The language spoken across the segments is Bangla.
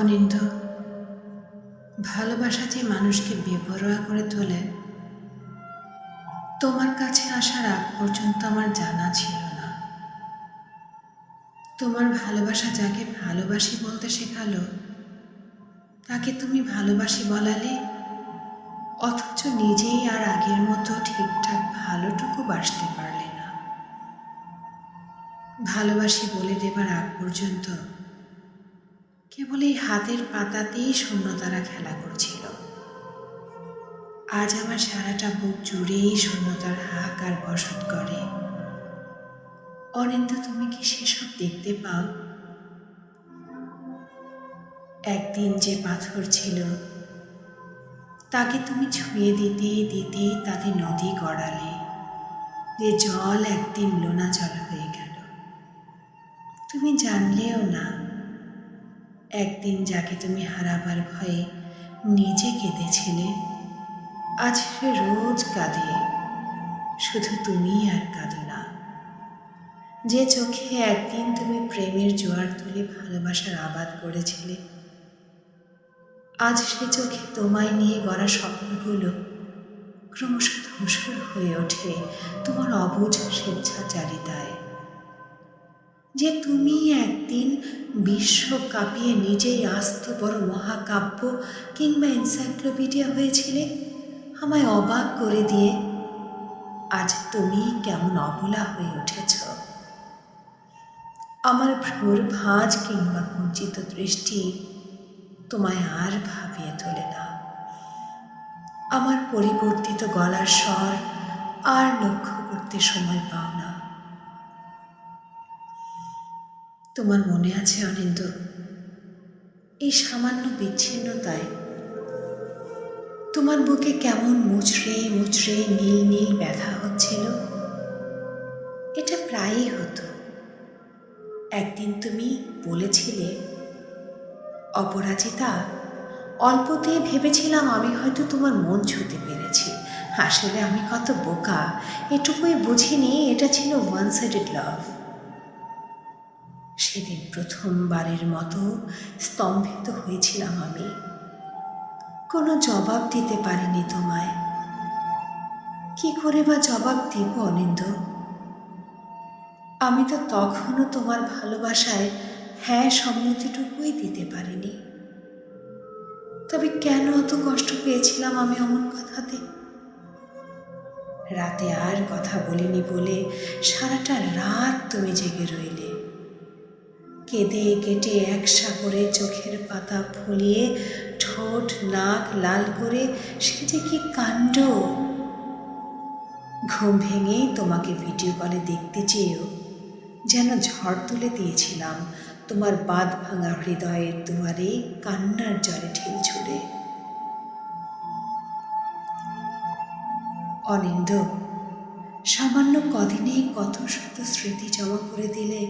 অনিন্দ, ভালোবাসা যে মানুষকে বেপরোয়া করে তোলে, তোমার কাছে আসার আগ পর্যন্ত আমার জানা ছিল না। তোমার ভালোবাসা যাকে ভালোবাসি বলতে শেখালো, তাকে তুমি ভালোবাসি বলালে অথচ নিজেই আর আগের মতো ঠিকঠাক ভালোটুকু বাসতে পারলে না। ভালোবাসি বলে দেবার আগ পর্যন্ত কেবল এই হাতের পাতাতেই শূন্যতারা খেলা করছিল। আজ আমার সারাটা বুক জুড়েই শূন্যতার হাহাকার বসত করে। অনিন্দ, তুমি কি সেসব দেখতে পাও? একদিন যে পাথর ছিল, তাকে তুমি ছুঁয়ে দিতে দিতে তাতে নদী গড়ালে, যে জল একদিন লোনা জল হয়ে গেল। তুমি জানলেও না একদিন যাকে তুমি হারাবার ভয়ে নিজে কেঁদেছিলে, আজ সে রোজ কাঁদে। শুধু তুমি আর কাঁদো না। যে চোখে একদিন তুমি প্রেমের জোয়ার তুলে ভালোবাসার আবাদ করেছিলে, আজ সে চোখে তোমায় নিয়ে গড়া স্বপ্নগুলো ক্রমশ ধূসর হয়ে ওঠে তোমার অবুঝ স্বেচ্ছাচারিতায়। যে তুমি একদিন বিশ্ব কাঁপিয়ে নিজেই আস্ত বড় মহাকাব্য কিংবা এনসাইক্লোপিডিয়া হয়েছিলে? আমায় অবাক করে দিয়ে, আজ তুমি কেমন অবলা হয়ে উঠেছ? আমার ভ্রুর ভাঁজ কিংবা কুঞ্চিত দৃষ্টি তোমায় আর ভাবিয়ে তোলে না। আমার পরিবর্তিত গলার স্বর আর লক্ষ্য করতে সময় পাও না। তোমার মনে আছে অনিন্দ? এই সামান্য বিচ্ছিন্নতায় তোমার বুকে কেমন মুচড়ে মুচড়ে নীল নীল ব্যথা হচ্ছিল? এটা প্রায়ই হতো। একদিন তুমি বলেছিলে, অপরাজিতা অল্পতেই ভেবেছিলাম আমি হয়তো তোমার মন ছুতে পেরেছি। আসলে আমি কত বোকা, এটুকুই বুঝিনি, এটা ছিল ওয়ান সাইডেড লাভ সেদিন প্রথমবারের মতো স্তম্ভিত হয়েছিলাম আমি। কোনো জবাব দিতে পারিনি তোমায়। কি করে বা জবাব দিব অনিন্দ? আমি তো তখনও তোমার ভালোবাসায় হ্যাঁ সম্মতিটুকুই দিতে পারিনি। তবে কেন অত কষ্ট পেয়েছিলাম আমি অমন কথাতে? রাতে আর কথা বলিনি বলে সারাটা রাত তুমি জেগে রইলে। কেঁদে কেটে একসা করে চোখের পাতা ফুলিয়ে ঠোঁট, নাক লাল করে, সে যে কি কাণ্ড? ঘুম ভেঙেই তোমাকে ভিডিও কলে দেখতে চেয়েও যেন ঝড় তুলে দিয়েছিলাম তোমার বাদ ভাঙা হৃদয়ের দুয়ারে কান্নার জলে ঢিল ছুড়ে অনিন্দ, সামান্য কদিনেই কত শত স্মৃতি জমা করে দিলে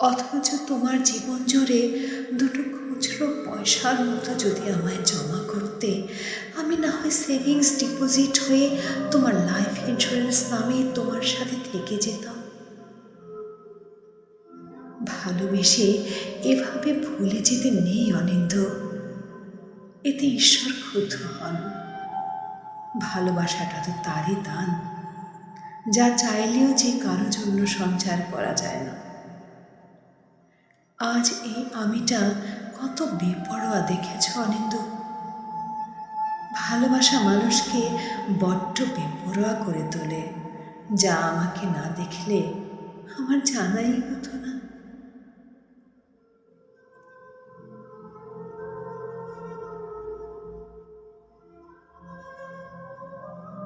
অথচ তোমার জীবন জুড়ে দুটো খুচরো পয়সার মতো যদি আমায় জমা করতে, আমি না হয় সেভিংস ডিপোজিট হয়ে তোমার লাইফ ইন্স্যুরেন্স নামে তোমার সাথে থেকে যেতাম। ভালোবেসে এভাবে ভুলে যেতে নেই অনিন্দ। এতে ঈশ্বর ক্ষুব্ধ হন। ভালোবাসাটা তো তারই দান, যা চাইলেও যে কারও জন্য সঞ্চার করা যায় না। আজ এই আমিটা কত বেপরোয়া দেখেছ অনিন্দ। ভালোবাসা মানুষকে বড্ড বেপরোয়া করে তোলে, যা আমাকে না দেখলে আমার জানাই হতো না।